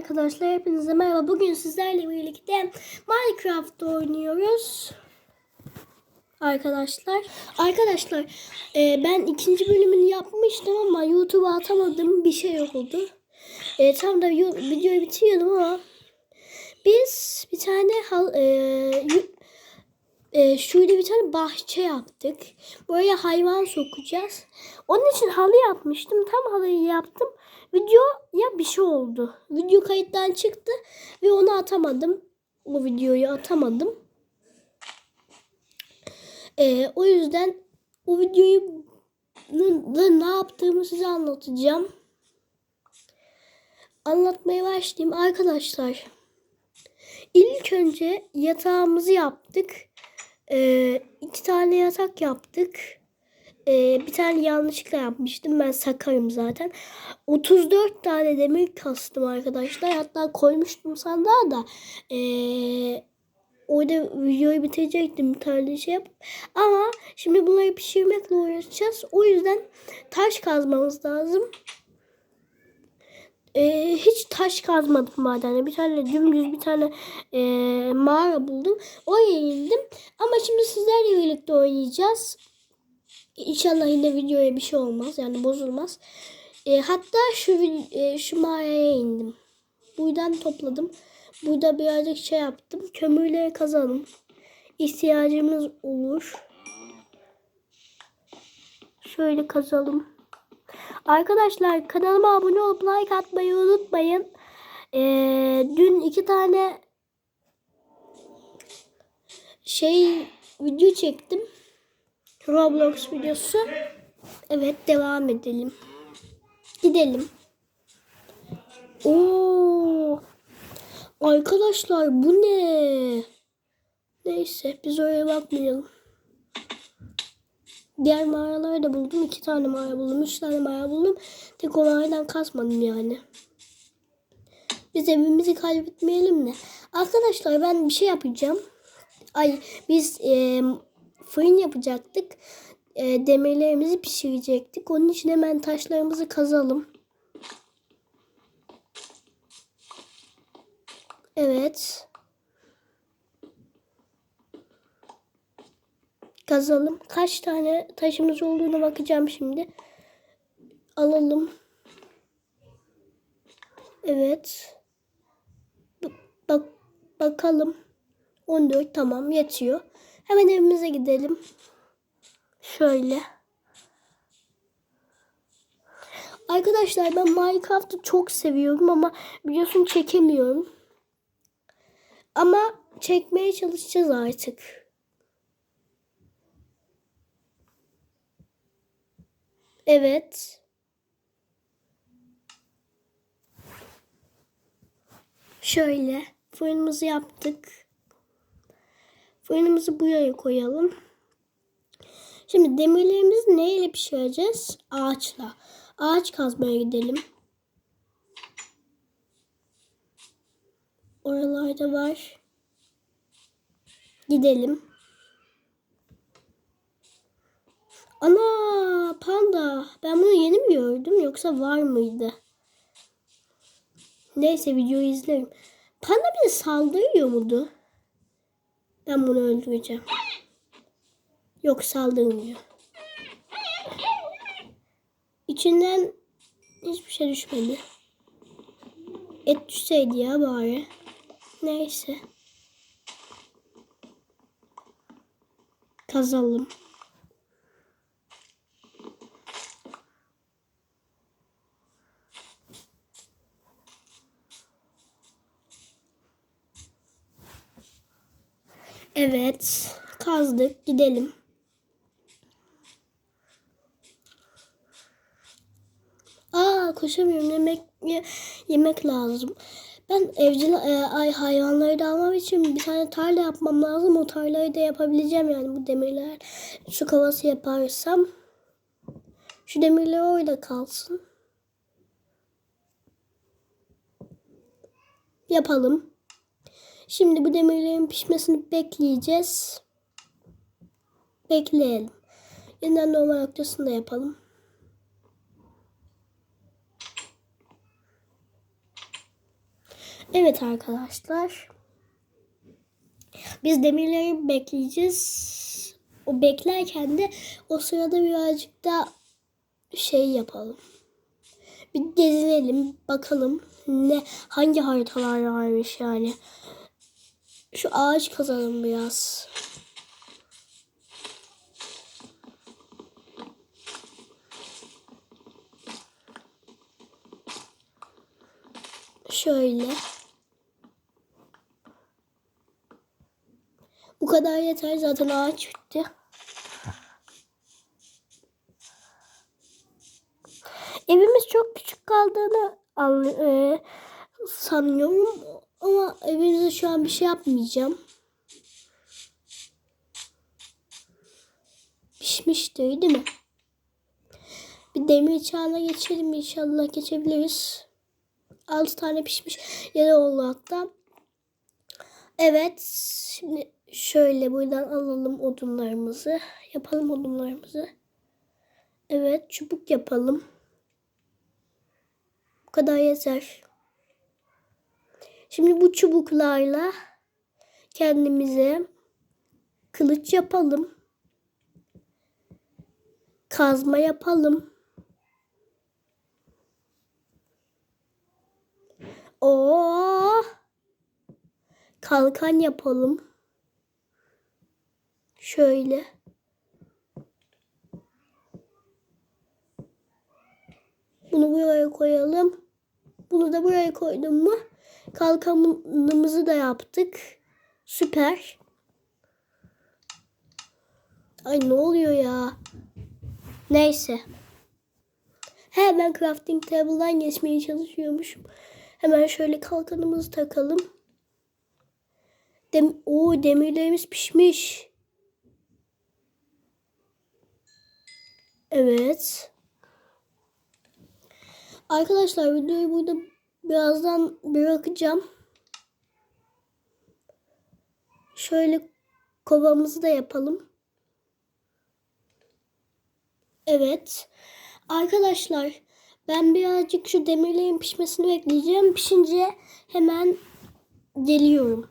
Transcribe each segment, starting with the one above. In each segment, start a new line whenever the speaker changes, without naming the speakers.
Arkadaşlar hepinize merhaba. Bugün sizlerle birlikte Minecraft oynuyoruz. Arkadaşlar. Arkadaşlar e, ben ikinci bölümünü yapmıştım ama YouTube'a atamadım. Bir şey oldu. E, tam da videoyu bitiriyordum ama biz bir tane hal, e, e, şurada bir tane bahçe yaptık. Buraya hayvan sokacağız. Onun için halı yapmıştım. Tam halıyı yaptım. Video ya bir şey oldu. Video kayıttan çıktı ve onu atamadım. O videoyu atamadım. E, o yüzden o videoyu da ne yaptığımı size anlatacağım. Anlatmaya başlayayım arkadaşlar. İlk önce yatağımızı yaptık. Ee, iki tane yatak yaptık. Ee, bir tane yanlışlıkla yapmıştım. Ben sakarım zaten. 34 tane demir kastım arkadaşlar. Hatta koymuştum sandığa da. Ee, orada videoyu bitirecektim bir tane şey yap. Ama şimdi bunları pişirmekle uğraşacağız. O yüzden taş kazmamız lazım. Ee, hiç taş kazmadım madende. Bir tane dümdüz bir tane e, mağara buldum. Oraya indim. Ama şimdi sizlerle birlikte oynayacağız. İnşallah yine videoya bir şey olmaz. Yani bozulmaz. E, hatta şu e, şu mağaraya indim. Buradan topladım. Burada birazcık şey yaptım. Kömürleri kazalım. İhtiyacımız olur. Şöyle kazalım. Arkadaşlar kanalıma abone olup like atmayı unutmayın. Ee, dün iki tane şey video çektim. Roblox videosu. Evet devam edelim. Gidelim. Oo. Arkadaşlar bu ne? Neyse biz oraya bakmayalım. Diğer mağaraları da buldum. İki tane mağara buldum. Üç tane mağara buldum. Tek o mağaradan kasmadım yani. Biz evimizi kaybetmeyelim de. Arkadaşlar ben bir şey yapacağım. Ay biz e, fırın yapacaktık. E, demirlerimizi pişirecektik. Onun için hemen taşlarımızı kazalım. Evet. Kazalım. Kaç tane taşımız olduğunu bakacağım şimdi. Alalım. Evet. B- bak bakalım. 14 tamam yetiyor. Hemen evimize gidelim. Şöyle. Arkadaşlar ben Minecraft'ı çok seviyorum ama biliyorsun çekemiyorum. Ama çekmeye çalışacağız artık. Evet. Şöyle fırınımızı yaptık. Fırınımızı buraya koyalım. Şimdi demirlerimizi neyle pişireceğiz? Ağaçla. Ağaç kazmaya gidelim. Oralarda var. Gidelim. Ana panda. Ben bunu yeni mi gördüm yoksa var mıydı? Neyse videoyu izlerim. Panda bize saldırıyor muydu? Ben bunu öldüreceğim. Yok saldırmıyor. İçinden hiçbir şey düşmedi. Et düşseydi ya bari. Neyse. Kazalım. Evet. Kazdık. Gidelim. Aa koşamıyorum. Yemek ye- yemek lazım. Ben evcil e, ay hayvanları da almam için bir tane tarla yapmam lazım. O tarlayı da yapabileceğim yani bu demirler. Su kovası yaparsam. Şu demirler orada kalsın. Yapalım. Şimdi bu demirlerin pişmesini bekleyeceğiz. Bekleyelim. Yeniden normal noktasını da yapalım. Evet arkadaşlar. Biz demirleri bekleyeceğiz. O beklerken de o sırada birazcık da şey yapalım. Bir gezinelim, bakalım ne hangi haritalar varmış yani. Şu ağaç kazalım biraz. Şöyle. Bu kadar yeter zaten ağaç bitti. Evimiz çok küçük kaldığını an- e, sanıyorum ama evimize şu an bir şey yapmayacağım. Pişmiştir değil mi? Bir demir çağına geçelim inşallah geçebiliriz. 6 tane pişmiş yeri oldu hatta. Evet. Şimdi şöyle buradan alalım odunlarımızı. Yapalım odunlarımızı. Evet çubuk yapalım. Bu kadar yeter. Şimdi bu çubuklarla kendimize kılıç yapalım. Kazma yapalım. Oo! Kalkan yapalım. Şöyle. Bunu buraya koyalım. Bunu da buraya koydum mu? Kalkanımızı da yaptık. Süper. Ay ne oluyor ya? Neyse. He ben crafting table'dan geçmeye çalışıyormuşum. Hemen şöyle kalkanımızı takalım. Dem Oo demirlerimiz pişmiş. Evet. Arkadaşlar videoyu burada birazdan bırakacağım. Şöyle kovamızı da yapalım. Evet. Arkadaşlar ben birazcık şu demirlerin pişmesini bekleyeceğim. Pişince hemen geliyorum.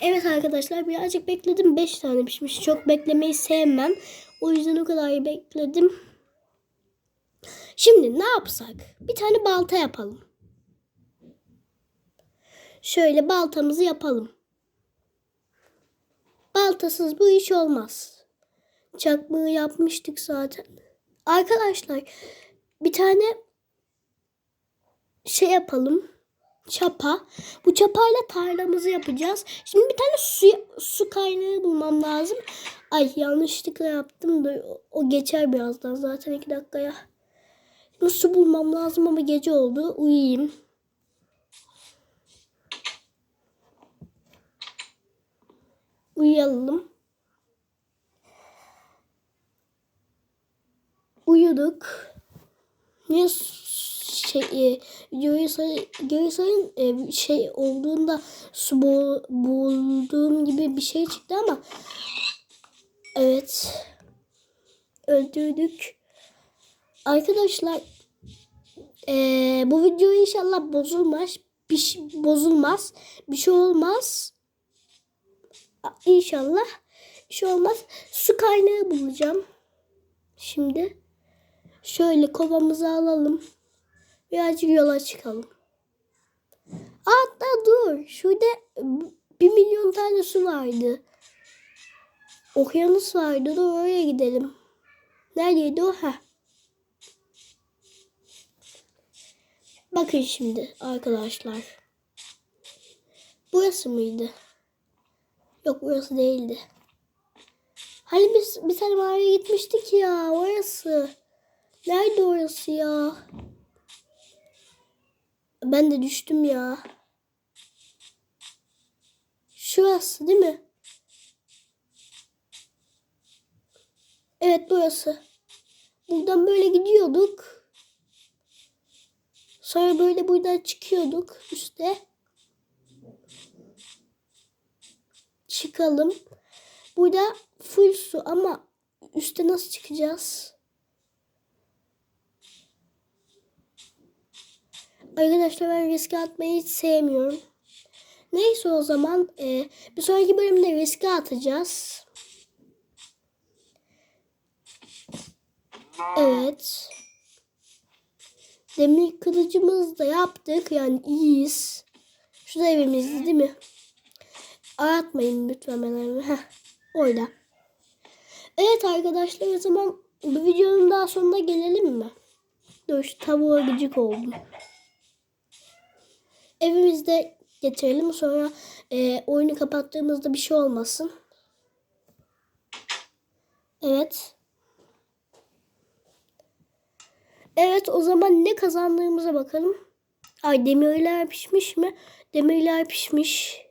Evet arkadaşlar birazcık bekledim. 5 tane pişmiş. Çok beklemeyi sevmem. O yüzden o kadar bekledim. Şimdi ne yapsak? Bir tane balta yapalım. Şöyle baltamızı yapalım. Baltasız bu iş olmaz. Çakmağı yapmıştık zaten. Arkadaşlar bir tane şey yapalım. Çapa. Bu çapayla tarlamızı yapacağız. Şimdi bir tane su, su kaynağı bulmam lazım. Ay yanlışlıkla yaptım da o geçer birazdan zaten iki dakikaya. Şimdi su bulmam lazım ama gece oldu. Uyuyayım. Uyuyalım. Uyuduk. S- şey e, videoyu say, videoyu sayın e, şey olduğunda su boğ, boğulduğum gibi bir şey çıktı ama evet öldürdük. Arkadaşlar e, bu video inşallah bozulmaz. Bir şey, bozulmaz. Bir şey olmaz. İnşallah şey olmaz. Su kaynağı bulacağım. Şimdi şöyle kovamızı alalım. Birazcık yola çıkalım. Hatta dur. Şurada bir milyon tane su vardı. Okyanus vardı. Dur oraya gidelim. Neredeydi o? Heh. Bakın şimdi arkadaşlar. Burası mıydı? Yok burası değildi. Hani biz bir tane mağaraya gitmiştik ya orası. Nerede orası ya? Ben de düştüm ya. Şurası değil mi? Evet burası. Buradan böyle gidiyorduk. Sonra böyle buradan çıkıyorduk üste. Çıkalım. Burada full su ama üste nasıl çıkacağız? Arkadaşlar ben riske atmayı hiç sevmiyorum. Neyse o zaman e, bir sonraki bölümde riske atacağız. Evet. Demir kılıcımızı da yaptık. Yani iyiyiz. Şu da evimizdi değil mi? Aratmayın lütfen beni. Heh, orada. Evet arkadaşlar o zaman bu videonun daha sonuna gelelim mi? Dur şu tavuğa gıcık oldum. Evimizde getirelim sonra e, oyunu kapattığımızda bir şey olmasın. Evet. Evet o zaman ne kazandığımıza bakalım. Ay demirler pişmiş mi? Demirler pişmiş.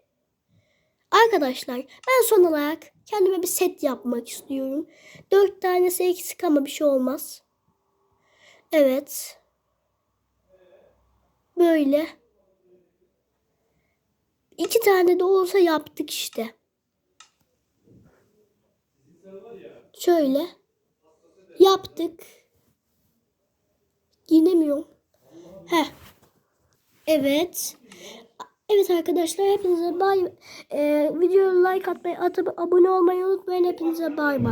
Arkadaşlar ben son olarak kendime bir set yapmak istiyorum. Dört tanesi eksik ama bir şey olmaz. Evet. Böyle. İki tane de olsa yaptık işte. Şöyle. Yaptık. Giyinemiyorum. Heh. Evet. Evet arkadaşlar hepinize bay. Ee, videoya like atmayı, atıp abone olmayı unutmayın. Hepinize bay bay.